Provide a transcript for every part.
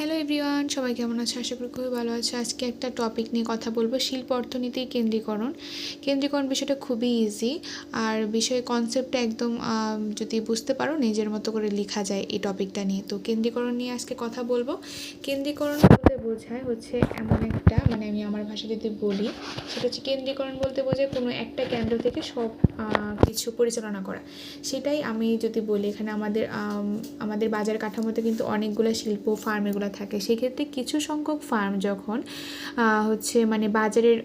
Hello everyone সবাই কেমন আছে? আশা করি খুবই ভালো আছে। আজকে একটা টপিক নিয়ে কথা বলব, শিল্প অর্থনীতি কেন্দ্রীকরণ। কেন্দ্রীকরণ বিষয়টা খুবই ইজি আর বিষয় কনসেপ্টটা একদম যদি বুঝতে পারো, নিজের মতো করে লেখা যায় এই টপিকটা নিয়ে। তো কেন্দ্রীকরণ নিয়ে আজকে কথা বলব। কেন্দ্রীকরণ বলতে বোঝায় হচ্ছে এমন একটা মানে আমি আমার ভাষা যদি বলি, সেটা হচ্ছে কেন্দ্রীকরণ বলতে বোঝায় কোনো একটা কেন্দ্র থেকে সব কিছু পরিচালনা করা। সেটাই আমি যদি বলি, এখানে আমাদের আমাদের বাজার কাঠামোতে কিন্তু অনেকগুলো শিল্প ফার্ম এগুলো থাকে। সেক্ষেত্রে কিছু সংখ্যক ফার্ম যখন হচ্ছে মানে বাজারের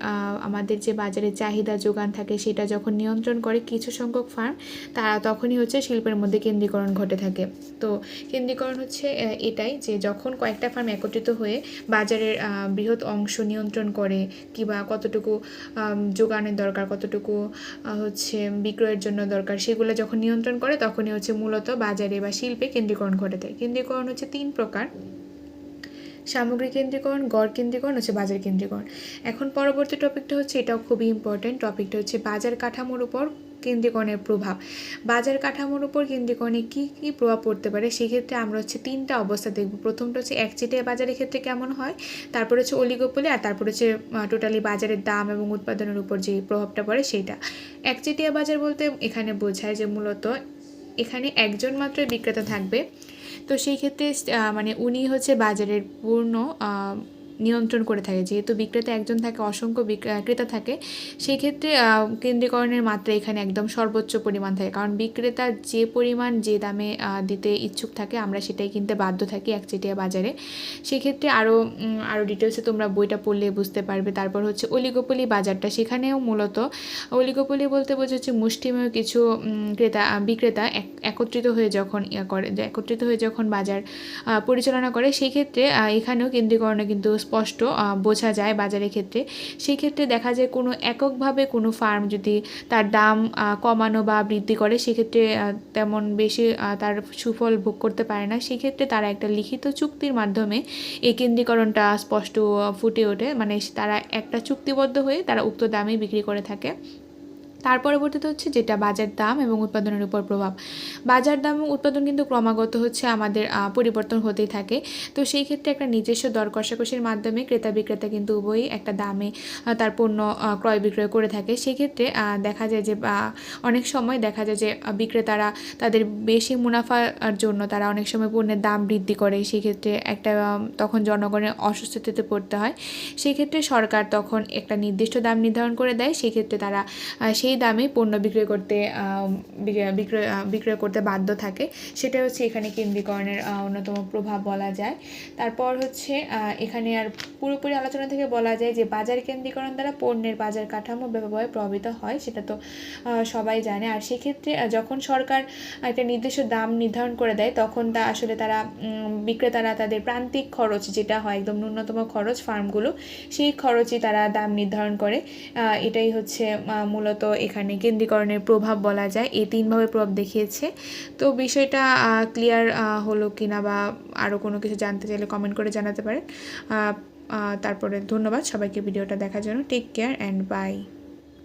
আমাদের যে বাজারের চাহিদা যোগান থাকে সেটা যখন নিয়ন্ত্রণ করে কিছু সংখ্যক ফার্ম তারা তখনই হচ্ছে শিল্পের মধ্যে কেন্দ্রীকরণ ঘটে থাকে। তো কেন্দ্রীকরণ হচ্ছে এটাই যে যখন কয়েকটা ফার্ম একত্রিত হয়ে বাজারের বৃহৎ অংশ নিয়ন্ত্রণ করে কিংবা কতটুকু যোগানের দরকার, কতটুকু হচ্ছে বিক্রয়ের জন্য দরকার, সেগুলো যখন নিয়ন্ত্রণ করে তখনই হচ্ছে মূলত বাজারে বা শিল্পে কেন্দ্রীকরণ ঘটে থাকে। কেন্দ্রীকরণ হচ্ছে তিন প্রকার। সামগ্রিক কেন্দ্রীকরণ, গড় কেন্দ্রীকরণ হচ্ছে বাজার কেন্দ্রীকরণ। এখন পরবর্তী টপিকটা হচ্ছে এটাও খুবই ইম্পর্টেন্ট টপিকটা হচ্ছে বাজার কাঠামোর উপর কেন্দ্রীকরণের প্রভাব। বাজার কাঠামোর উপর কেন্দ্রীকরণে কী কী প্রভাব পড়তে পারে? সেক্ষেত্রে আমরা হচ্ছে তিনটা অবস্থা দেখব। প্রথমটা হচ্ছে একচেটিয়া বাজারের ক্ষেত্রে কেমন হয়? তারপর হচ্ছে অলিগোপলি আর তারপর হচ্ছে টোটালি বাজারের দাম এবং উৎপাদনের উপর যে প্রভাবটা পড়ে সেইটা একচেটিয়া বাজার বলতে এখানে বোঝায় যে মূলত এখানে একজন মাত্র বিক্রেতা থাকবে। তো সেই ক্ষেত্রে মানে উনি হচ্ছে বাজারের পূর্ণ নিয়ন্ত্রণ করে থাকে। যেহেতু বিক্রেতা একজন থাকে, অসংখ্য ক্রেতা থাকে সেই ক্ষেত্রে কেন্দ্রীকরণের মাত্রা এখানে একদম সর্বোচ্চ পরিমাণ থাকে। কারণ বিক্রেতা যে পরিমাণ যে দামে দিতে ইচ্ছুক থাকে, আমরা সেটাই কিনতে বাধ্য থাকি একচেটিয়া বাজারে। সেক্ষেত্রে আরও আরও ডিটেলসে তোমরা বইটা পড়লে বুঝতে পারবে। তারপর হচ্ছে অলিগোপলি বাজারটা। সেখানেও মূলত অলিগোপলি বলতে বোঝা হচ্ছে মুষ্টিমেয় কিছু ক্রেতা বিক্রেতা এক- একত্রিত হয়ে যখন করে, একত্রিত হয়ে যখন বাজার পরিচালনা করে সেই ক্ষেত্রে এখানেও কেন্দ্রীকরণে কিন্তু স্পষ্ট বোঝা যায় বাজারের ক্ষেত্রে। সেই ক্ষেত্রে দেখা যায় কোনো এককভাবে কোনো ফার্ম যদি তার দাম কমানো বা বৃদ্ধি করে, সেক্ষেত্রে তেমন বেশি তার সুফল ভোগ করতে পারে না। সেক্ষেত্রে তারা একটা লিখিত চুক্তির মাধ্যমে এই কেন্দ্রীকরণটা স্পষ্ট ফুটে ওঠে। মানে তারা একটা চুক্তিবদ্ধ হয়ে তারা উক্ত দামে বিক্রি করে থাকে। তার পরবর্তীতে হচ্ছে যেটা বাজার দাম এবং উৎপাদনের উপর প্রভাব। বাজার দাম এবং উৎপাদন কিন্তু ক্রমাগত হচ্ছে আমাদের পরিবর্তন হতেই থাকে। তো সেই ক্ষেত্রে একটা নিজস্ব দর কষাকষির মাধ্যমে ক্রেতা বিক্রেতা কিন্তু উভয়ই একটা দামে তার পণ্য ক্রয় বিক্রয় করে থাকে। সেই ক্ষেত্রে দেখা যায় যে অনেক সময় দেখা যায় যে বিক্রেতারা তাদের বেশি মুনাফার জন্য তারা অনেক সময় পণ্যের দাম বৃদ্ধি করে। সেই ক্ষেত্রে একটা তখন জনগণের অসুস্থতাতে পড়তে হয়। সেই ক্ষেত্রে সরকার তখন একটা নির্দিষ্ট দাম নির্ধারণ করে দেয়। সেই ক্ষেত্রে তারা আহ, সেই দামে পণ্য বিক্রয় করতে বিক্রয় বিক্রয় করতে বাধ্য থাকে। সেটা হচ্ছে এখানে কেন্দ্রীকরণের অন্যতম প্রভাব বলা যায়। তারপর হচ্ছে এখানে আর পুরোপুরি আলোচনা থেকে বলা যায় যে বাজার কেন্দ্রীকরণ দ্বারা পণ্যের বাজার কাঠামো ব্যাপকভাবে প্রভাবিত হয়, সেটা তো সবাই জানে। আর সেক্ষেত্রে যখন সরকার একটা নির্দিষ্ট দাম নির্ধারণ করে দেয়, তখন তা আসলে তারা বিক্রেতারা তাদের প্রান্তিক খরচ, যেটা হয় একদম ন্যূনতম খরচ ফার্মগুলো, সেই খরচই তারা দাম নির্ধারণ করে। এটাই হচ্ছে মূলত এখানে কেন্দ্রীকরণের প্রভাব বলা যায়। এই তিনভাবে প্রভাব দেখিয়েছে। তো বিষয়টা ক্লিয়ার হলো কিনা বা আরও কোনো কিছু জানতে চাইলে কমেন্ট করে জানাতে পারেন। তারপরে ধন্যবাদ সবাইকে ভিডিওটা দেখার জন্য। Take care and by